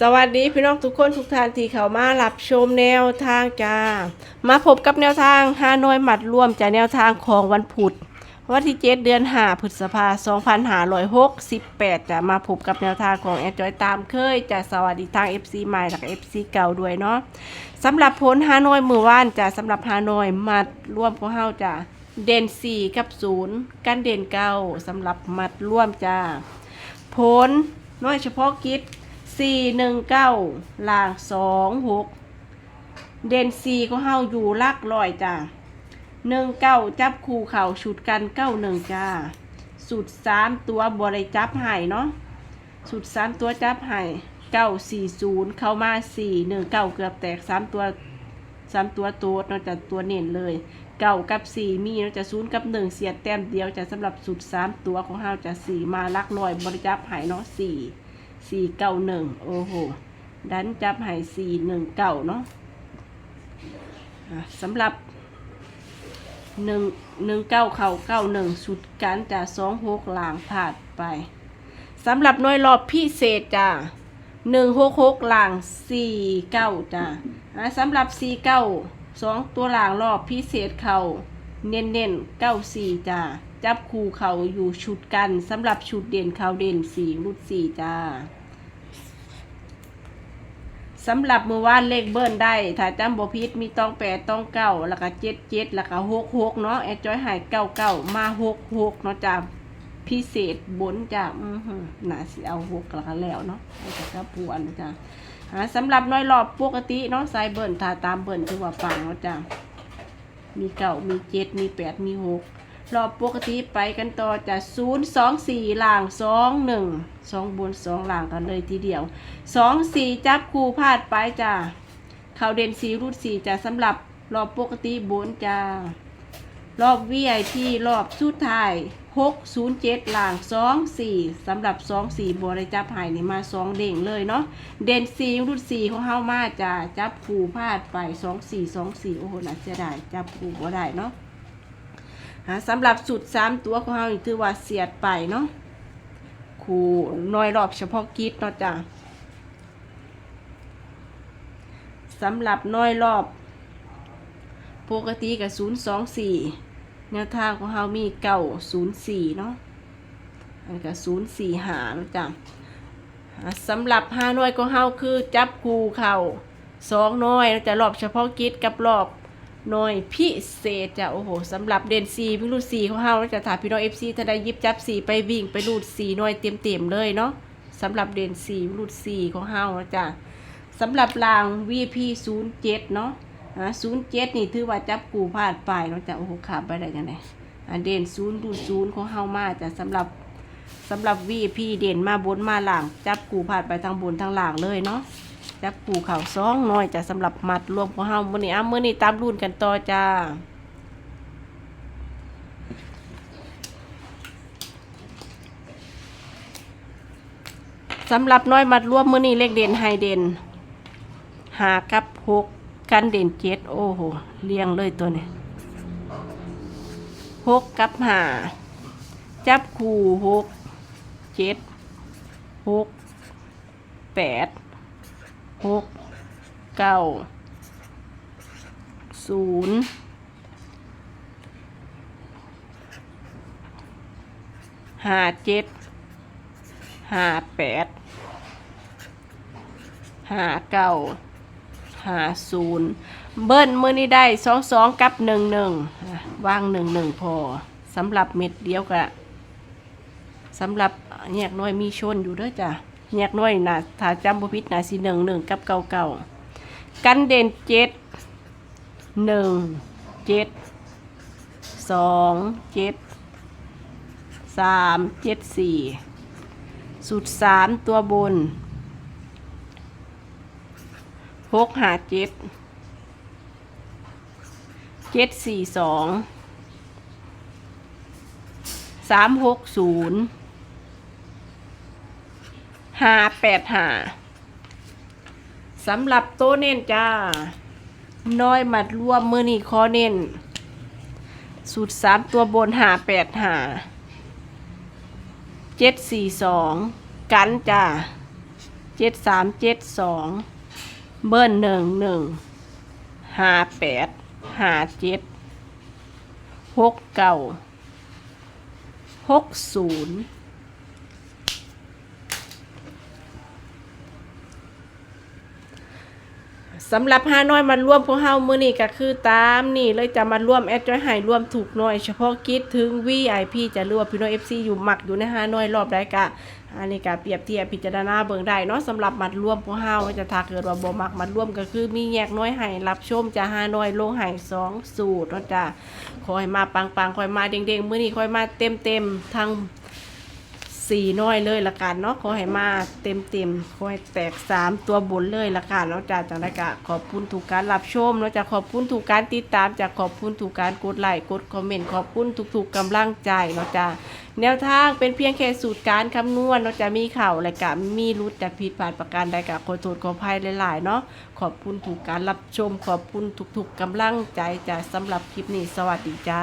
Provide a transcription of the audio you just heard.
สวัสดีพี่น้องทุกคนทุกท่านที่เข้ามารับชมแนวทางจ้า มาพบกับแนวทางฮานอยหมัดร่วมจากแนวทางของวันพุธวันที่7เดือน5พฤษภา2568จะมาพบกับแนวทางของแอดจอยตามเคยจะสวัสดีทาง FC ใหม่และก็ FC เก่าด้วยเนาะสำหรับผลฮานอยมือว่านจะสำหรับฮานอยมัดร่วมของเฮาจะเด่น4กับ0กันเด่นเก้าสำหรับมัดร่วมจ้าผลน้อยเฉพาะกิจ สี่หนึ่งเก้าล่างสองหกเด่นสี่ก็เฮาอยู่ลักลอยจ้าหนึ่งเก้าจับคู่เข่าชุดกันเก้าหนึ่งจ้าสุดสามตัวบริจับหายเนาะสุดสามตัวจับหายเก้าสี่ศูนย์เข้ามาสี่หนึ่งเก้าเกือบแตกสามตัวสามตัวโตัวนอกจากตัวเน้นเลยเก้ากับสี่มีนอกจากศูนย์กับหนึ่งเสียแต้มเดียวจะสำหรับสุดสามตัวของเฮาจะสี่มาลักลอยบริจับหายเนาะสี่ สี่เก้าหนึ่งโอ้โห ดันจับหายสี่หนึ่งเก้าเนาะสำหรับหนึ่งหนึ่งเก้าเข่าเก้าหนึ่งสุดการจะสองหกหลางผ่านไปสำหรับหน่วยรอบพิเศษจ้าหนึ่งหกหกหลางสี่เก้าจ้าสำหรับสี่เก้าสองตัวหลางรอบพิเศษเข่าเน้นเน้นเก้าสี่จ้า จับคู่เขาอยู่ชุดกันสำหรับชุดเด่นเขาเด่นสี่รุดสี่จ้าสำหรับมือว่านเลขเบิ้ลได้ ถ้าจำบ่ผิดมีต้องแปดต้องเก้าแล้วก็เจ็ดเจ็ดแล้วก็หกหกเนาะแอดจอยหายเก้าเก้ามาหกหกเนาะจ้าพิเศษบนจ้าอือหือน่าสิเอาหกแล้วก็แล้วเนาะไอ้กระปวนนจ้าสำหรับน้อยรอบปกติเนาะสายเบิ้ลถ้าตามเบิ้ลถือว่าปังเนาะจ้ามีเก้ามีเจ็ดมีแปดมีหก รอบปกติไปกันต่อจะศูนย์สองสี่ล่างสองหนึ่งสองบนสองล่างกันเลยทีเดียวสองสี่จับคู่พลาดไปจ้าเขาเด่นสีรูดสี่จะสำหรับรอบปกติบนจ้ารอบ VIP รอบสุดท้าย607ล่าง 24สำหรับ 24บัวได้จับหายนี่มา 2 เด้งเลยเนาะ เด่นสีรูดสีของเฮามาจ้าจับคู่พลาดไป 24 24 โอ้โหน่าจะได้จับคู่บ่ได้เนาะ หาสำหรับสุด3ตัวของเฮาถือว่าเสียดไปเนาะคู่น้อยรอบเฉพาะกิจเนาะจ้าสำหรับน้อยรอบปกติกับศูนย์สองสี่แนวทางของเฮามีเก่าศูนย์สี่เนาะอันกับศูนย์สี่หาเนาะจ้ะสำหรับห้าน้อยของเฮาคือจับคูเข่าสองน้อยจะรอบเฉพาะกิจกับรอบ น้อยพิเศษจ้ะโอ้โหสำหรับเด่นสีพิรุดสีของเฮาเนาะจะถามพี่น้องเอฟซีถ้าได้ยิบจับสีไปวิ่งไปรูดสีน้อยเต็มเต็มเลยเนาะสำหรับเด่นสีรูดสีของเฮาเนาะจ้ะสำหรับราง VP 0 7เนาะอ่า0 7นี่ถือว่าจับกูพลาดไปเนาะจะโอ้โหขาดไปได้ยังไงอ่าเด่น0ดู0ของเฮามาจะสำหรับสำหรับ VP เด่นมาบนมาหลังจับกูพลาดไปทางบนทางหลังเลยเนาะ จับกูเข่าซองน้อยจะสำหรับมัดรวมของเฮามื้อนี้อะมื้อนี้ตามรุ่นกันต่อจ้าสำหรับน้อยมัดรวมมื้อนี้เลขเด่นไฮเด่นหากับหกกันเด่นเจ็ดโอ้โหเรียงเลยตัวนี้หกกับหาจับคู่หกเจ็ดหกแปด หกเก้าศูนย์ห้าเจ็ดห้าแปดห้าเก้าห้าศูนย์เบิ้ลมือนี้ได้สองสองกับหนึ่งหนึ่งว่างหนึ่งหนึ่งพอสำหรับเม็ดเดียวกะสำหรับแยกน้อยมีชนอยู่ด้วยจ้ะ แยกน้อยนะถ้าจำบุพิษนะสีหนึ่งหนึ่งกับเก้าเก้ากันเด่นเจ็ดหนึ่งเจ็ดสองเจ็ดสามเจ็ดสี่สุดสามตัวบนหกหาเจ็ดเจ็ดสี่สองสามหกศูนย์ หาแปดหาสำหรับโตเน้นจ้า น้อยมัดรวมมือนี่คอเน้นสุดสามตัวบนหาแปดหาเจ็ดสี่สองกันจ้าเจ็ดสามเจ็ดสองเบิ้ลหนึ่งหนึ่งหาแปดหาเจ็ดหกเก้าหกศูนย์ สำหรับฮานอยมาร่วมพวกเฮามื้อนี้ก็คือตามนี่เลยจะมาร่วมแอดจอยให้ร่วมถูกน่อย เฉพาะกิจถึง VIP จะร่วมพี่น้อง FC อยู่หมักอยู่ในฮานอยรอบใดกะอันนี้ก็เปรียบเทียบพิจารณาเบิ่งได้เนาะสำหรับมัดร่วมพวกเฮาจะถ้าเกิดว่าบ่มักมัดร่วมก็คือมีแยกน้อยให้รับชมจะหาน้อยลงให้สองสูตรเนาะจ้ะคอยมาปังๆคอยมาเด้งๆมื้อนี้คอยมาเต็มๆทั้ง สี่น้อยเลยละกันเนาะขอให้มาเต็มๆขอให้แตกสามตัวบนเลยละกันเนาะจ้ะจังไดก็ขอบคุณทุกการรับชมเนาะจ้ะขอบคุณทุกการติดตามจ้ะขอบคุณทุกการกดไลค์กดคอมเมนต์ขอบคุณทุกๆกำลังใจเนาะจ้ะแนวทางเป็นเพียงแค่สูตรการคำนวณเนาะจะมีเข่าและกะมีรุดจากผิดพลาดประการใดกะขอโทษขออภัยหลายๆเนาะขอบคุณถูกการรับชม ขอบคุณทุกๆกำลังใจจ้ะสำหรับคลิปนี้สวัสดีจ้า